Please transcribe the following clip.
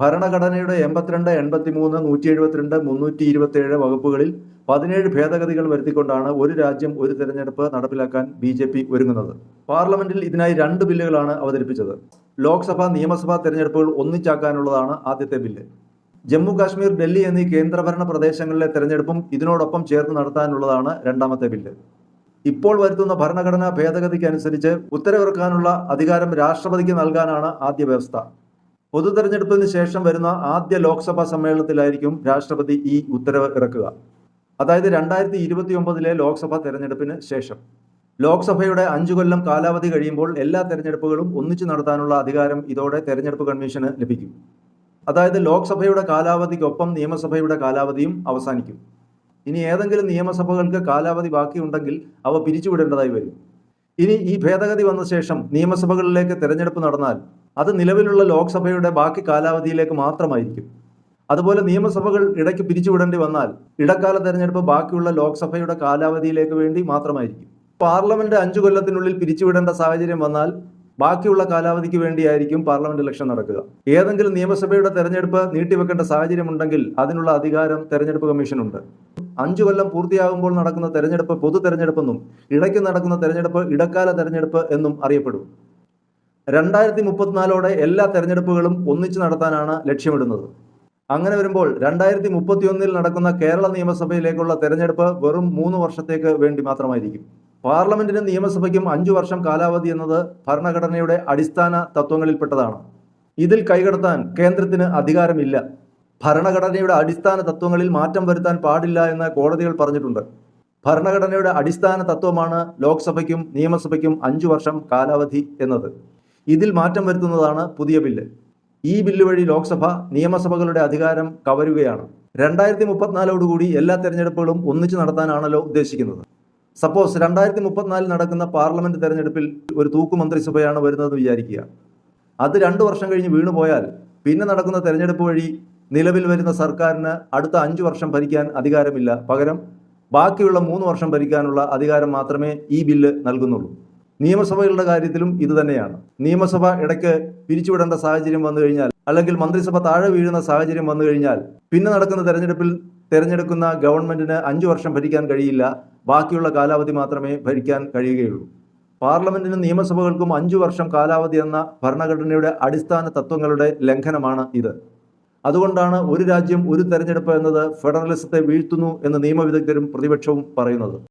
ഭരണഘടനയുടെ എൺപത്തിരണ്ട് എൺപത്തി മൂന്ന് നൂറ്റി എഴുപത്തിരണ്ട് മുന്നൂറ്റി ഇരുപത്തിയേഴ് വകുപ്പുകളിൽ പതിനേഴ് ഭേദഗതികൾ വരുത്തിക്കൊണ്ടാണ് ഒരു രാജ്യം ഒരു തെരഞ്ഞെടുപ്പ് നടപ്പിലാക്കാൻ ബി ജെ പി ഒരുങ്ങുന്നത്. പാർലമെന്റിൽ ഇതിനായി രണ്ട് ബില്ലുകളാണ് അവതരിപ്പിച്ചത്. ലോക്സഭ നിയമസഭാ തെരഞ്ഞെടുപ്പുകൾ ഒന്നിച്ചാക്കാനുള്ളതാണ് ആദ്യത്തെ ബില്ല്. ജമ്മു കാശ്മീർ ഡൽഹി എന്നീ കേന്ദ്രഭരണ പ്രദേശങ്ങളിലെ തെരഞ്ഞെടുപ്പും ഇതിനോടൊപ്പം ചേർന്ന് നടത്താനുള്ളതാണ് രണ്ടാമത്തെ ബില്ല്. ഇപ്പോൾ വരുത്തുന്ന ഭരണഘടനാ ഭേദഗതിക്ക് അനുസരിച്ച് ഉത്തരവിറക്കാനുള്ള അധികാരം രാഷ്ട്രപതിക്ക് നൽകാനാണ് ആദ്യ വ്യവസ്ഥ. പൊതു തെരഞ്ഞെടുപ്പിന് ശേഷം വരുന്ന ആദ്യ ലോക്സഭാ സമ്മേളനത്തിലായിരിക്കും രാഷ്ട്രപതി ഈ ഉത്തരവ് ഇറക്കുക. അതായത് രണ്ടായിരത്തി ഇരുപത്തി ഒമ്പതിലെ ലോക്സഭാ തെരഞ്ഞെടുപ്പിന് ശേഷം. ലോക്സഭയുടെ അഞ്ചു കൊല്ലം കാലാവധി കഴിയുമ്പോൾ എല്ലാ തെരഞ്ഞെടുപ്പുകളും ഒന്നിച്ചു നടത്താനുള്ള അധികാരം ഇതോടെ തെരഞ്ഞെടുപ്പ് കമ്മീഷന് ലഭിക്കും. അതായത് ലോക്സഭയുടെ കാലാവധിക്കൊപ്പം നിയമസഭയുടെ കാലാവധിയും അവസാനിക്കും. ഇനി ഏതെങ്കിലും നിയമസഭകൾക്ക് കാലാവധി ബാക്കിയുണ്ടെങ്കിൽ അവ പിരിച്ചുവിടേണ്ടതായി വരും. ഇനി ഈ ഭേദഗതി വന്ന ശേഷം നിയമസഭകളിലേക്ക് തെരഞ്ഞെടുപ്പ് നടന്നാൽ അത് നിലവിലുള്ള ലോക്സഭയുടെ ബാക്കി കാലാവധിയിലേക്ക് മാത്രമായിരിക്കും. അതുപോലെ നിയമസഭകൾ ഇടയ്ക്ക് പിരിച്ചുവിടേണ്ടി വന്നാൽ ഇടക്കാല തെരഞ്ഞെടുപ്പ് ബാക്കിയുള്ള ലോക്സഭയുടെ കാലാവധിയിലേക്ക് വേണ്ടി മാത്രമായിരിക്കും. പാർലമെന്റ് അഞ്ചു കൊല്ലത്തിനുള്ളിൽ പിരിച്ചുവിടേണ്ട സാഹചര്യം വന്നാൽ ബാക്കിയുള്ള കാലാവധിക്ക് വേണ്ടിയായിരിക്കും പാർലമെന്റ് ഇലക്ഷൻ നടക്കുക. ഏതെങ്കിലും നിയമസഭയുടെ തെരഞ്ഞെടുപ്പ് നീട്ടിവെക്കേണ്ട സാഹചര്യമുണ്ടെങ്കിൽ അതിനുള്ള അധികാരം തെരഞ്ഞെടുപ്പ് കമ്മീഷനുണ്ട്. അഞ്ചു കൊല്ലം പൂർത്തിയാകുമ്പോൾ നടക്കുന്ന തെരഞ്ഞെടുപ്പ് പൊതു തെരഞ്ഞെടുപ്പെന്നും ഇടയ്ക്ക് നടക്കുന്ന തെരഞ്ഞെടുപ്പ് ഇടക്കാല തെരഞ്ഞെടുപ്പ് എന്നും അറിയപ്പെടും. രണ്ടായിരത്തി മുപ്പത്തിനാലോടെ എല്ലാ തെരഞ്ഞെടുപ്പുകളും ഒന്നിച്ചു നടത്താനാണ് ലക്ഷ്യമിടുന്നത്. അങ്ങനെ വരുമ്പോൾ രണ്ടായിരത്തി മുപ്പത്തിയൊന്നിൽ നടക്കുന്ന കേരള നിയമസഭയിലേക്കുള്ള തെരഞ്ഞെടുപ്പ് വെറും മൂന്ന് വർഷത്തേക്ക് വേണ്ടി മാത്രമായിരിക്കും. പാർലമെന്റിനും നിയമസഭയ്ക്കും അഞ്ചു വർഷം കാലാവധി എന്നത് ഭരണഘടനയുടെ അടിസ്ഥാന തത്വങ്ങളിൽപ്പെട്ടതാണ്. ഇതിൽ കൈകടത്താൻ കേന്ദ്രത്തിന് അധികാരമില്ല. ഭരണഘടനയുടെ അടിസ്ഥാന തത്വങ്ങളിൽ മാറ്റം വരുത്താൻ പാടില്ല എന്ന് കോടതികൾ പറഞ്ഞിട്ടുണ്ട്. ഭരണഘടനയുടെ അടിസ്ഥാന തത്വമാണ് ലോക്സഭയ്ക്കും നിയമസഭയ്ക്കും അഞ്ചു വർഷം കാലാവധി എന്നത്. ഇതിൽ മാറ്റം വരുത്തുന്നതാണ് പുതിയ ബില്ല്. ഈ ബില്ല് വഴി ലോക്സഭ നിയമസഭകളുടെ അധികാരം കവരുകയാണ്. രണ്ടായിരത്തി മുപ്പത്തിനാലോടുകൂടി എല്ലാ തെരഞ്ഞെടുപ്പുകളും ഒന്നിച്ചു നടത്താനാണല്ലോ ഉദ്ദേശിക്കുന്നത്. സപ്പോസ് രണ്ടായിരത്തി മുപ്പത്തിനാലിൽ നടക്കുന്ന പാർലമെന്റ് തെരഞ്ഞെടുപ്പിൽ ഒരു തൂക്കു മന്ത്രിസഭയാണ് വരുന്നതെന്ന് വിചാരിക്കുക. അത് രണ്ടു വർഷം കഴിഞ്ഞ് വീണുപോയാൽ പിന്നെ നടക്കുന്ന തെരഞ്ഞെടുപ്പ് വഴി നിലവിൽ വരുന്ന സർക്കാരിന് അടുത്ത അഞ്ചു വർഷം ഭരിക്കാൻ അധികാരമില്ല. പകരം ബാക്കിയുള്ള മൂന്ന് വർഷം ഭരിക്കാനുള്ള അധികാരം മാത്രമേ ഈ ബില്ല് നൽകുന്നുള്ളൂ. നിയമസഭകളുടെ കാര്യത്തിലും ഇത് തന്നെയാണ്. നിയമസഭ ഇടയ്ക്ക് പിരിച്ചുവിടേണ്ട സാഹചര്യം വന്നു കഴിഞ്ഞാൽ അല്ലെങ്കിൽ മന്ത്രിസഭ താഴെ വീഴുന്ന സാഹചര്യം വന്നു കഴിഞ്ഞാൽ പിന്നെ നടക്കുന്ന തെരഞ്ഞെടുപ്പിൽ തെരഞ്ഞെടുക്കുന്ന ഗവൺമെന്റിന് അഞ്ചു വർഷം ഭരിക്കാൻ കഴിയില്ല. ബാക്കിയുള്ള കാലാവധി മാത്രമേ ഭരിക്കാൻ കഴിയുകയുള്ളൂ. പാർലമെന്റിനും നിയമസഭകൾക്കും അഞ്ചു വർഷം കാലാവധി എന്ന ഭരണഘടനയുടെ അടിസ്ഥാന തത്വങ്ങളുടെ ലംഘനമാണ് ഇത്. അതുകൊണ്ടാണ് ഒരു രാജ്യം ഒരു തെരഞ്ഞെടുപ്പ് എന്നത് ഫെഡറലിസത്തെ വീഴ്ത്തുന്നു എന്ന് നിയമവിദഗ്ധരും പ്രതിപക്ഷവും പറയുന്നത്.